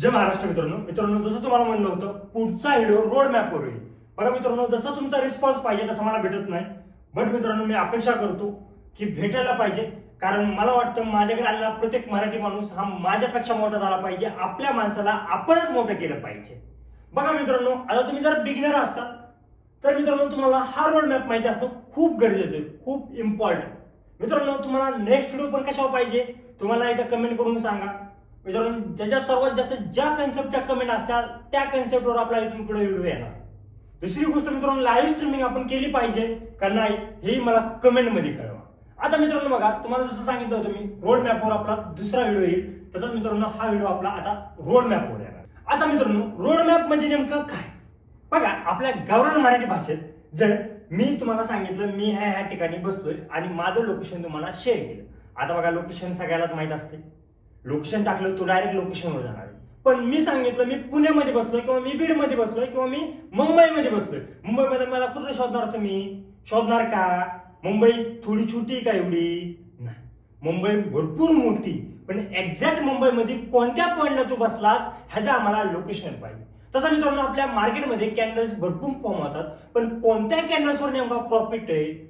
जय महाराष्ट्र मित्रांनो. मित्रांनो जसं तुम्हाला म्हणलं होतं पुढचा व्हिडिओ रोड मॅपवर येईल. बघा मित्रांनो जसा तुमचा रिस्पॉन्स पाहिजे तसा मला भेटत नाही. बट मित्रांनो मी अपेक्षा करतो की भेटायला पाहिजे. कारण मला वाटतं माझ्याकडे आलेला प्रत्येक मराठी माणूस हा माझ्यापेक्षा मोठा झाला पाहिजे. आपल्या माणसाला आपणच मोठं केलं पाहिजे. बघा मित्रांनो आता तुम्ही जर बिगिनर असता तर मित्रांनो तुम्हाला हा रोड मॅप माहिती असतो खूप गरजेचं आहे. खूप इम्पॉर्टंट मित्रांनो तुम्हाला नेक्स्ट व्हिडिओ पण कशावर पाहिजे? तुम्हाला इथं कमेंट करून सांगा. मित्रांनो ज्याच्या सर्वात जास्त ज्या कन्सेप्टच्या कमेंट असतात त्या कन्सेप्टवर आपला इथून पुढे व्हिडिओ येणार. दुसरी गोष्ट मित्रांनो लाईव्ह स्ट्रीमिंग आपण केली पाहिजे का नाही हेही मला कमेंटमध्ये कळवा. आता मित्रांनो बघा तुम्हाला जसं सांगितलं होतं मी रोड मॅपवर आपला दुसरा व्हिडिओ येईल तसंच मित्रांनो हा व्हिडिओ आपला आता रोड मॅपवर येणार. आता मित्रांनो रोड मॅप म्हणजे नेमकं काय? बघा आपल्या गावरान मराठी भाषेत जर मी तुम्हाला सांगितलं मी ह्या ह्या ठिकाणी बसलोय आणि माझं लोकेशन तुम्हाला शेअर केलं. आता बघा लोकेशन सगळ्यालाच माहीत असते. लोकेशन टाकलं तो डायरेक्ट लोकेशनवर जाणार आहे. पण मी सांगितलं मी पुण्यामध्ये बसलोय किंवा मी बीडमध्ये बसलोय किंवा मी मुंबईमध्ये बसलोय. मुंबईमध्ये मला कुठं शोधणार तुम्ही? शोधणार का? मुंबई थोडी छोटी का एवढी? नाही. मुंबई भरपूर मोठी. पण एक्झॅक्ट मुंबईमध्ये कोणत्या पॉईंटला तू बसलास ह्याचं आम्हाला लोकेशन पाहिजे. तसं मित्रांनो आपल्या मार्केटमध्ये कॅन्डल्स भरपूर फॉर्म होतात. पण कोणत्या कॅन्डल्सवर नेमका प्रॉफिट आहे?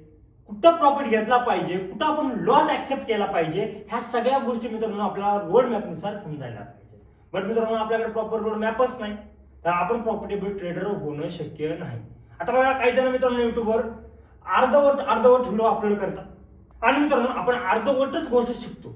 कुठं प्रॉफिट घेतला पाहिजे कुठं आपण लॉस ऍक्सेप्ट केला पाहिजे ह्या सगळ्या गोष्टी मित्रांनो आपल्याला रोड मॅपनुसार समजायला पाहिजे. बट मित्रांनो आपल्याकडे प्रॉपर रोड मॅपच नाही तर आपण प्रॉफिटेबल ट्रेडर होणं शक्य नाही. आता बघा काही जण मित्रांनो युट्यूबवर अर्धवट अर्धवट व्हिडिओ अपलोड करतात. आणि मित्रांनो आपण अर्धवटच गोष्ट शिकतो.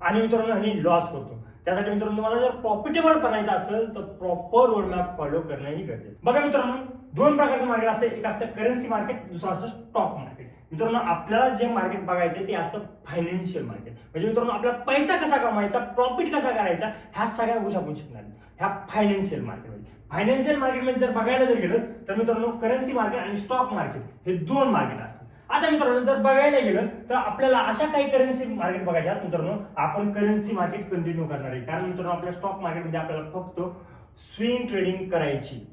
आणि मित्रांनो आणि लॉस करतो त्यासाठी मित्रांनो तुम्हाला जर प्रॉफिटेबल बनायचं असेल तर प्रॉपर रोड मॅप फॉलो करणं ही गरजेचं आहे. बघा मित्रांनो दोन प्रकारचं मार्केट असतं. एक असतं करन्सी मार्केट दुसरं असतं स्टॉक मार्केट मित्रांनो आपल्याला जे मार्केट बघायचं ते असतं फायनान्शियल मार्केट म्हणजे मित्रांनो आपला पैसा कसा कमायचा प्रॉफिट कसा करायचा ह्या सगळ्या गोष्टी आपण शिकणार ह्या फायनान्शियल मार्केटमध्ये फायनान्शियल मार्केटमध्ये जर बघायला जर गेलं तर मित्रांनो करन्सी मार्केट आणि स्टॉक मार्केट हे दोन मार्केट असतात. आता मित्रांनो जर बघायला गेलं तर आपल्याला अशा काही करन्सी मार्केट बघायच्या आहेत मित्रांनो आपण करन्सी मार्केट कंटिन्यू करणार आहे. कारण मित्रांनो आपल्या स्टॉक मार्केटमध्ये आपल्याला फक्त स्विंग ट्रेडिंग करायची.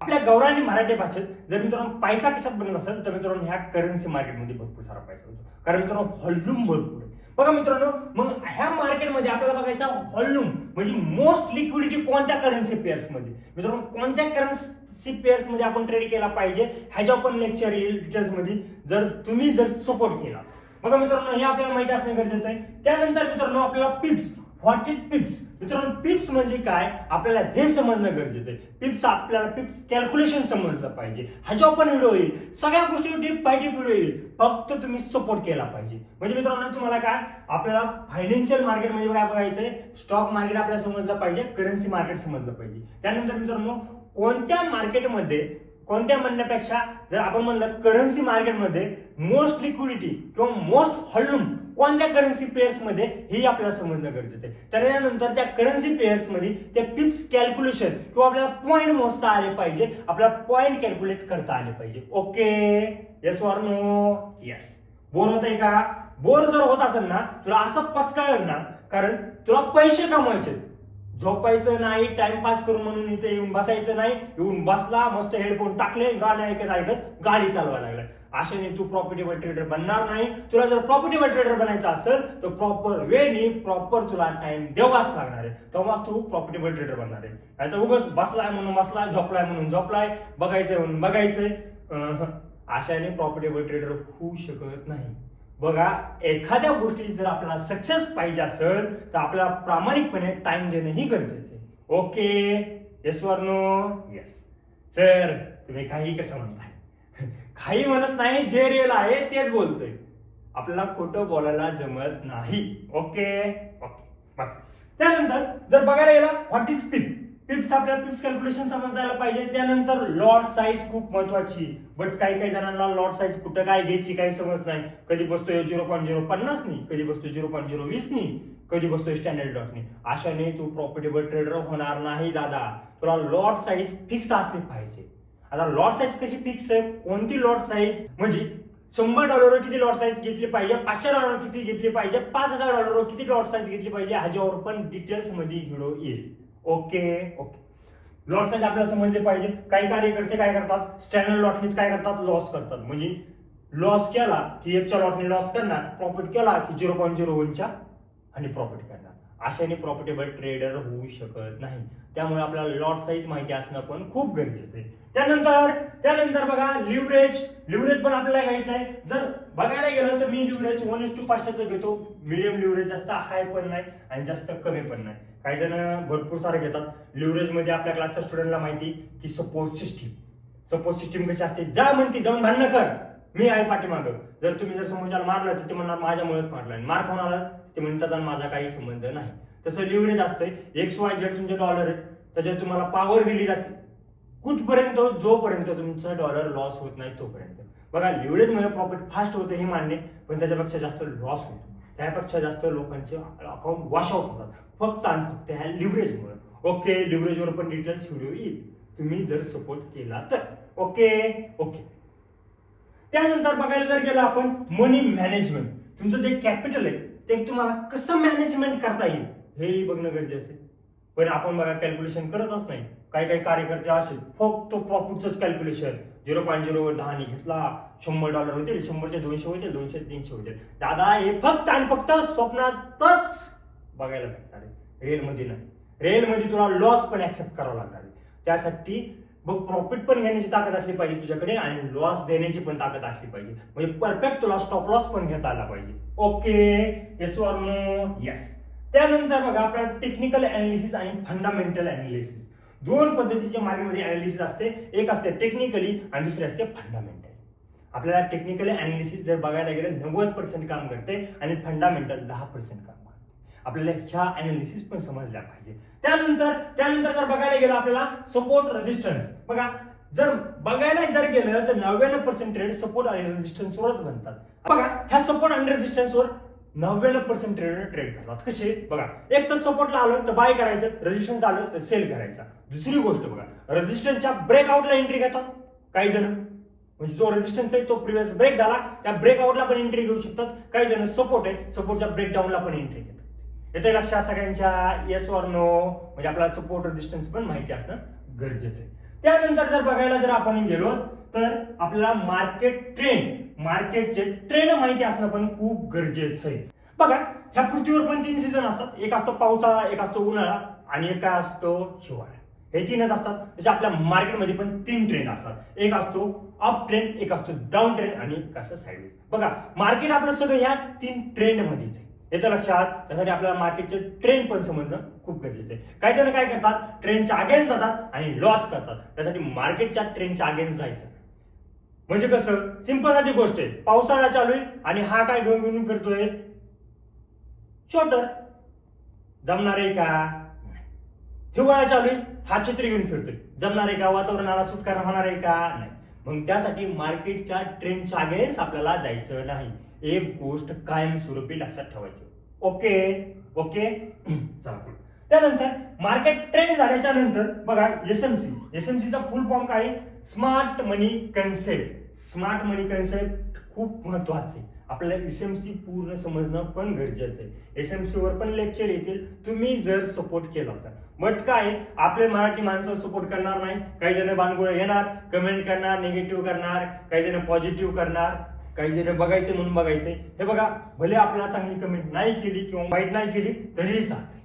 आपल्या गौरवाने मराठी भाषेत जर मित्रांनो पैसा कशात बनत असेल तर मित्रांनो ह्या करन्सी मार्केटमध्ये भरपूर सारा पैसा होतो. कारण मित्रांनो व्हॉल्यूम भरपूर आहे. बघा मित्रांनो मग ह्या मार्केटमध्ये आपल्याला बघायचा व्हॉल्यूम म्हणजे मोस्ट लिक्विडिटी कोणत्या करन्सी पेअर्समध्ये मित्रांनो कोणत्या करन्सी पेअर्समध्ये आपण ट्रेड केला पाहिजे? ह्याच्या पण लेक्चर येईल डिटेल्समध्ये. जर तुम्ही जर सपोर्ट केला. बघा मित्रांनो हे आपल्याला माहिती असणं गरजेचं आहे. त्यानंतर मित्रांनो आपल्याला पिप्स व्हॉट इज पिप्स मित्रांनो पिप्स म्हणजे काय? आपल्याला हे समजणं गरजेचं आहे. पिप्स आपल्याला पिप्स कॅल्क्युलेशन समजलं पाहिजे. ह्याच्यावर पण व्हिडिओ येईल सगळ्या गोष्टी टिप बाय टिप व्हिडिओ येईल. फक्त तुम्ही सपोर्ट केला पाहिजे. म्हणजे मित्रांनो तुम्हाला काय? आपल्याला फायनान्शियल मार्केट म्हणजे काय बघायचंय स्टॉक मार्केट आपल्याला समजलं पाहिजे करन्सी मार्केट समजलं पाहिजे. त्यानंतर मित्रांनो कोणत्या मार्केटमध्ये कोणत्या म्हणण्यापेक्षा जर आपण म्हणलं करन्सी मार्केटमध्ये मोस्ट लिक्विडिटी किंवा मोस्ट व्हॉल्यूम कोणत्या करन्सी पेअर्समध्ये हे आपल्याला समजणं गरजेचं आहे? त्यानंतर त्या करन्सी पेअर्समध्ये ते पिप्स कॅल्क्युलेशन किंवा आपल्याला पॉईंट मोजता आले पाहिजे आपल्याला पॉईंट कॅल्क्युलेट करता आले पाहिजे. Okay yes or no yes bore होत आहे का? बोर जर होत असेल ना तुला असं पचकाळ ना कारण तुला पैसे कमवायचे झोपायचं नाही टाइमपास करून म्हणून इथे येऊन बसायचं नाही येऊन बसला मस्त हेडफोन टाकले गाणे ऐकत ऐकत गाडी चालवायला लागला. अशाने तू प्रॉफिटेबल ट्रेडर बनणार नाही. तुला जर प्रॉफिटेबल ट्रेडर बनायचं असेल तर प्रॉपर वेळी प्रॉपर तुला टाइम द्यावाच लागणार आहे. तेव्हाच तू प्रॉफिटेबल ट्रेडर बनणार आहे. नाही तर उगाच बसलाय म्हणून बसलाय झोपलाय म्हणून झोपलाय बघायचंय म्हणून बघायचंय. अशाने प्रॉफिटेबल ट्रेडर होऊ शकत नाही. बघा एखाद्या गोष्टी जर आपल्याला सक्सेस पाहिजे असेल तर आपल्याला प्रामाणिकपणे टाइम देणंही गरजेचं आहे. Okay yes or no yes sir तुम्ही काही कसं म्हणताय? काही म्हणत नाही जे रिअल आहे तेच बोलतोय. आपल्याला खोटं बोलायला जमत नाही. ओके ओके त्यानंतर जर बघायला गेला व्हॉट इज पिन पिप्स आपल्याला पिप्स कॅल्क्युलेशन समजायला पाहिजे. त्यानंतर लॉट साईज खूप महत्वाची. बट काही काही जणांना लॉट साईज कुठं काय घ्यायची काही समज नाही. कधी बसतोय झिरो पॉईंट झिरो पन्नास नी कधी बसतोय झिरो पॉईंट झिरो वीस नी कधी बसतोय स्टँडर्ड लॉटने अशाने तू प्रॉफिटेबल ट्रेडर होणार नाही दादा. तुला लॉट साईज फिक्स असली पाहिजे. आता लॉट साईज कशी फिक्स आहे? कोणती लॉट साईज म्हणजे शंभर डॉलरवर किती लॉट साईज घेतली पाहिजे? पाचशे डॉलर किती घेतली पाहिजे? पाच हजार डॉलरवर किती लॉट साईज घेतली पाहिजे? ह्याच्यावर पण डिटेल्समध्ये व्हिडिओ येईल. Okay okay. लॉट साईज आपल्याला समजले पाहिजे. काही कार्यकर्ते काय करतात? स्टँडर्ड लॉटनीच काय करतात? लॉस करतात. म्हणजे लॉस केला की एकच्या लॉटने लॉस करणार प्रॉफिट केला की झिरो पॉईंट झिरो वनच्या आणि प्रॉफिट करणार. अशाने प्रॉफिटेबल ट्रेडर होऊ शकत नाही. त्यामुळे आपल्याला लॉट साईज माहिती असणं पण खूप गरजेचं आहे. त्यानंतर त्यानंतर बघा लिव्हरेज लिव्हरेज पण आपल्याला घ्यायचं आहे. जर बघायला गेलं तर मी लिव्हरेज वन इस टू पाचशेचं घेतो. मिडियम लिव्हरेज जास्त हाय पण नाही आणि जास्त कमी पण नाही. काही जण भरपूर सारे घेतात. लिव्हरेजमध्ये आपल्या क्लासच्या स्टुडंटला माहिती की सपोर्ट सिस्टीम सपोर्ट सिस्टीम कशी असते? जा म्हणते जाऊन भांडणं कर. मी आहे पाठीमागं. जर तुम्ही जर समोरच्याला मारलं तर ते म्हणणार माझ्यामुळेच मारलं. आणि मार कोणाला? ते माझा काही संबंध नाही. तसं लिव्हरेज असतंय. एक्स वाय झेड तुमचे डॉलर आहे. त्याच्यात तुम्हाला पॉवर दिली जाते. कुठपर्यंत जोपर्यंत तुमचं डॉलर लॉस होत नाही तोपर्यंत. बघा लिव्हरेज प्रॉफिट फास्ट होतं हे मान्य पण त्याच्यापेक्षा जास्त लॉस होतो. त्यापेक्षा जास्त लोकांचे अकाउंट वॉश आउट होतात. फक्त आणि फक्त ह्या लिव्हरेजमुळे ओके लिव्हरेजवर पण डिटेल्स व्हिडिओ येईल. तुम्ही जर सपोर्ट केला तर. ओके ओके त्यानंतर बघायला जर गेलं आपण मनी मॅनेजमेंट तुमचं जे कॅपिटल आहे ते तुम्हाला कसं मॅनेजमेंट करता येईल? हेही बघणं गरजेचं आहे. पण आपण बघा कॅल्क्युलेशन करतच नाही. काही काही कार्यकर्ते असे फक्त पुढचंच कॅल्क्युलेशन झिरो पॉईंट झिरो दहाने घेतला शंभर डॉलर होतील शंभरचे दोनशे होतील दोनशे तीनशे होतील. दादा हे फक्त आणि फक्त स्वप्नातच बघायला भेटणार आहे. रेलमध्ये नाही. रेलमध्ये तुला लॉस पण ऍक्सेप्ट करावा लागणार आहे. त्यासाठी मग प्रॉफिट पण घेण्याची ताकद असली पाहिजे तुझ्याकडे आणि लॉस देण्याची पण ताकद असली पाहिजे. म्हणजे परफेक्ट तुला स्टॉप लॉस पण घेता आला पाहिजे. Okay yes or no yes त्यानंतर बघा आपल्याला टेक्निकल अनालिसिस आणि फंडामेंटल अनालिसिस दोन पद्धतीच्या मार्केटमध्ये अनालिसिस असते. एक असते टेक्निकली आणि दुसरे असते फंडामेंटल आपल्याला टेक्निकल अनालिसिस जर बघायला गेलं नव्वद पर्सेंट काम करते आणि फंडामेंटल दहा पर्सेंट काम करते. आपल्याला ह्या अनालिसिस पण समजल्या पाहिजे. त्यानंतर त्यानंतर जर बघायला गेलं आपल्याला सपोर्ट रेजिस्टन्स बघा जर बघायला जर गेलं तर नव्याण्णव पर्सेंट ट्रेड सपोर्ट आणि रेजिस्टन्स वरच बनतात. बघा ह्या सपोर्ट आणि रेजिस्टन्सवर नव्याण्णव पर्सेंट ट्रेडर ट्रेड करतात. कसे? बघा एक तर सपोर्टला आलं तर बाय करायचं. रेजिस्टन्स आलं तर सेल करायचा. दुसरी गोष्ट बघा रेजिस्टन्सच्या ब्रेकआउटला एंट्री घेतात काही जण. म्हणजे जो रेजिस्टन्स आहे तो प्रिव्हियस ब्रेक झाला त्या ब्रेकआउटला पण एंट्री घेऊ शकतात. काही जण सपोर्ट आहे सपोर्टच्या ब्रेकडाऊनला पण एंट्री घेतात. येते लक्षात सगळ्यांच्या? येस ऑर नो म्हणजे आपल्याला सपोर्ट रेजिस्टन्स पण माहिती असणं गरजेचं आहे. त्यानंतर जर बघायला जर आपण गेलो तर आपल्याला मार्केट ट्रेंड मार्केटचे ट्रेंड माहिती असणं पण खूप गरजेचं आहे. बघा ह्या पृथ्वीवर पण तीन सीझन असतात. एक असतो पावसाळा एक असतो उन्हाळा आणि एक काय असतो हिवाळा. हे तीनच असतात. जसे आपल्या मार्केटमध्ये पण तीन ट्रेंड असतात. एक असतो अप ट्रेंड एक असतो डाऊन ट्रेंड आणि एक असं साईड बघा मार्केट आपलं सगळं ह्या तीन ट्रेंड मध्येच आहे. येतं लक्षात. त्यासाठी आपल्याला मार्केटचे ट्रेंड पण समजणं खूप गरजेचं आहे. काही जण काय करतात? ट्रेंडच्या अगेन्स्ट जातात आणि लॉस करतात. त्यासाठी मार्केटच्या ट्रेंडच्या अगेन्स्ट जायचं. म्हणजे कसं? सिंपल साधी गोष्ट आहे. पावसाळा चालू आहे आणि हा काय घेऊन घेऊन फिरतोय? शॉर्टर जमणार आहे का? हिवाळा चालू आहे. हा छत्री घेऊन फिरतोय. जमणार आहे का? वातावरणाला सुटकारा होणार आहे का? नाही. मग त्यासाठी मार्केटच्या ट्रेंडच्या अगेन्स्ट आपल्याला जायचं नाही. एक गोष्ट कायमस्वरूपी लक्षात ठेवायची. ओके? ओके? चालू त्यानंतर मार्केट ट्रेंड झाल्याच्यानंतर बघा एसएमसी एसएमसीचा फुल फॉर्म काय? Smart money concept smart money concept खूप महत्त्वाचे. आपल्याला एसएमसी पूर्ण समजणं पण गरजेचं आहे. एसएमसी वर पण लेक्चर येतील. तुम्ही जर सपोर्ट केला तर. बट काय? आपले मराठी माणसं सपोर्ट करणार नाही. काही जण बाणगोळ येणार कमेंट करणार निगेटिव्ह करणार काही जण पॉझिटिव्ह करणार. काही जरी बघायचे म्हणून बघायचे. हे बघा भले आपल्याला चांगली कमेंट नाही केली किंवा वाईट नाही केली तरीही चालते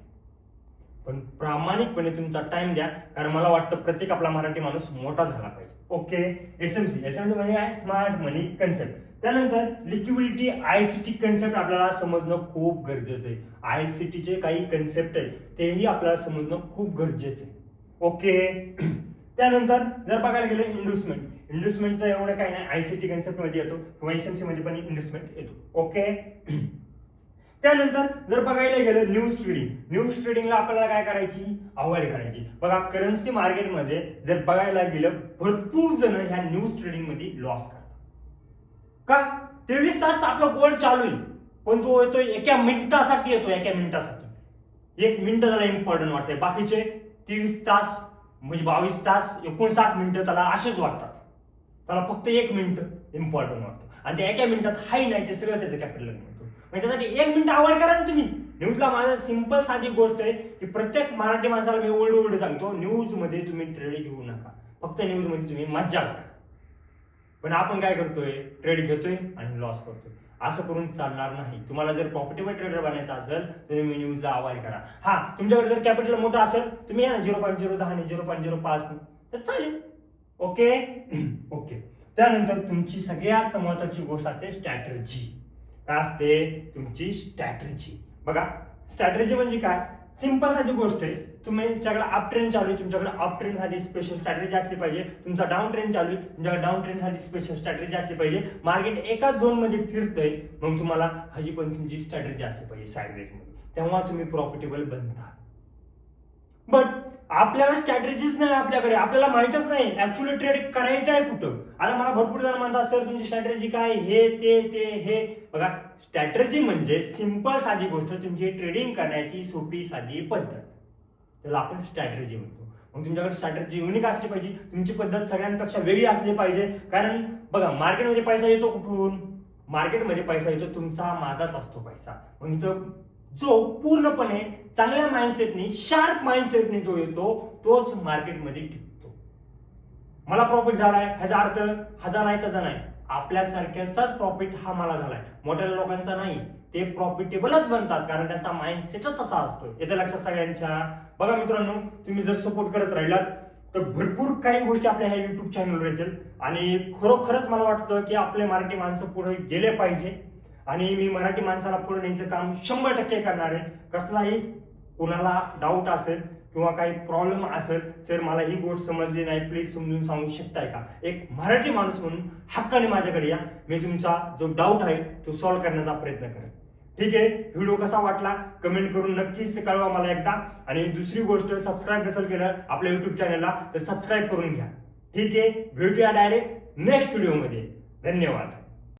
पण प्रामाणिकपणे तुमचा टाइम द्या कारण मला वाटतं प्रत्येक आपला मराठी माणूस मोठा झाला पाहिजे. ओके एसएमसी एसएमसी म्हणजे काय? स्मार्ट मनी कन्सेप्ट त्यानंतर लिक्विडिटी आयसीटी कन्सेप्ट आपल्याला समजणं खूप गरजेचं आहे. आयसीटीचे काही कन्सेप्ट आहे तेही आपल्याला समजणं खूप गरजेचं आहे. ओके त्यानंतर जर बघायला गेलं इन्व्हेस्टमेंट इन्व्हेस्टमेंटचं एवढं काही नाही. आयसीटी कन्सेप्टमध्ये येतो. किंवा एसएमसी मध्ये पण इन्व्हेस्टमेंट येतो. ओके त्यानंतर जर बघायला गेलं न्यूज ट्रेडिंग न्यूज ट्रेडिंगला आपल्याला काय करायची? अवॉइड करायची. बघा करन्सी मार्केटमध्ये जर बघायला गेलं भरपूर जण ह्या न्यूज ट्रेडिंगमध्ये लॉस करतात. का? तेवीस तास आपलं गोल्ड चालू आहे. पण तो येतोय एका मिनिटासाठी येतो एका मिनिटासाठी. एक मिनिट त्याला इम्पॉर्टंट वाटतंय. बाकीचे तेवीस तास म्हणजे बावीस तास एकोणसाठ मिनिटं त्याला असेच वाटतात. त्याला फक्त एक मिनिट इम्पॉर्टंट वाटतो. आणि त्या एका मिनिटात हाय नाही ते सगळं त्याचं कॅपिटल मिळतो. म्हणजे त्यासाठी एक मिनिट आवड करा ना तुम्ही. न्यूजला माझं सिंपल साधी गोष्ट आहे की प्रत्येक मराठी माणसाला मी ओल्ड ओल्ड सांगतो न्यूजमध्ये तुम्ही ट्रेड घेऊ नका. फक्त न्यूजमध्ये तुम्ही मज्जा करा. पण आपण काय करतोय? ट्रेड घेतोय आणि लॉस करतोय. असं करून चालणार नाही. तुम्हाला जर प्रॉफिटेबल ट्रेडर बनायचं असेल तर तुम्ही न्यूजला अवॉइड करा. हा तुमच्याकडे जर कॅपिटल मोठं असेल तुम्ही या ना झिरो पॉईंट झिरो दहा झिरो पॉईंट झिरो पाच. तर चालेल. ओके? ओके. त्यानंतर तुमची सगळ्यात महत्वाची गोष्ट असते स्ट्रॅटर्जी. काय असते? तुमची स्ट्रॅटर्जी. बघा स्ट्रॅटर्जी म्हणजे काय? सिंपल साधी गोष्ट आहे. तुमच्याकडे अप ट्रेन चालू आहे तुमच्याकडे अप ट्रेन साठी स्पेशल स्ट्रॅटेजी असली पाहिजे. तुमचा डाऊन ट्रेन चालू आहे तुमच्याकडे डाऊन ट्रेन साठी स्पेशल स्ट्रॅटेजी असली पाहिजे. मार्केट एकाच झोनमध्ये फिरतंय मग तुम्हाला हजी पण तुमची स्ट्रॅटेजी असली पाहिजे साईडवेजमध्ये. तेव्हा तुम्ही प्रॉफिटेबल बनता. बट आपल्याला स्ट्रॅटेजीच नाही आपल्याकडे. आपल्याला माहितच नाही. ऍक्च्युली ट्रेड करायचं आहे कुठं? आता मला भरपूर जण म्हणतात सर तुमची स्ट्रॅटेजी काय हे ते ते हे. बघा स्ट्रॅटेजी म्हणजे सिंपल साधी गोष्ट तुमची ट्रेडिंग करण्याची सोपी साधी पद्धत. त्याला आपण स्ट्रॅटेजी म्हणतो. मग तुमच्याकडे स्ट्रॅटेजी युनिक असली पाहिजे. तुमची पद्धत सगळ्यांपेक्षा वेगळी असली पाहिजे. कारण बघा मार्केटमध्ये पैसा येतो कुठून? मार्केटमध्ये पैसा येतो. तुमचा माझाच असतो पैसा. मग इथं जो पूर्णपणे चांगल्या माइंडसेटने शार्प माइंडसेटने जो येतो तोच मार्केटमध्ये टिकतो. मला प्रॉफिट झालाय ह्याचा अर्थ हजार नाही त्याचा नाही. आपल्यासारख्याचाच प्रॉफिट हा मला झालाय. मोठ्या लोकांचा नाही. ते प्रॉफिटेबलच बनतात कारण त्यांचा माइंडसेटच तसा असतो येते लक्षात सगळ्यांच्या? बघा मित्रांनो तुम्ही जर सपोर्ट करत राहिलात तर भरपूर काही गोष्टी आपल्या ह्या युट्यूब चॅनलवर येतील. आणि खरोखरच मला वाटतं की आपले मराठी माणसं पुढे गेले पाहिजे. आणि मी मराठी माणसाला पुढे न्यायचं काम शंभर टक्के करणार आहे. कसलाही कोणाला डाऊट असेल किंवा काही प्रॉब्लेम असेल सर मला ही गोष्ट समजली नाही प्लीज समजून सांगू शकताय का? एक मराठी माणूस म्हणून हक्काने माझ्याकडे या. मी तुमचा जो डाऊट आहे तो सॉल्व्ह करण्याचा प्रयत्न करेन. ठीक आहे? व्हिडिओ कसा वाटला? कमेंट करून नक्कीच कळवा मला एकदा. आणि दुसरी गोष्ट सबस्क्राईब नसेल केलं आपल्या युट्यूब चॅनलला तर सबस्क्राईब करून घ्या. ठीक आहे? भेटूया डायरेक्ट नेक्स्ट व्हिडिओमध्ये धन्यवाद.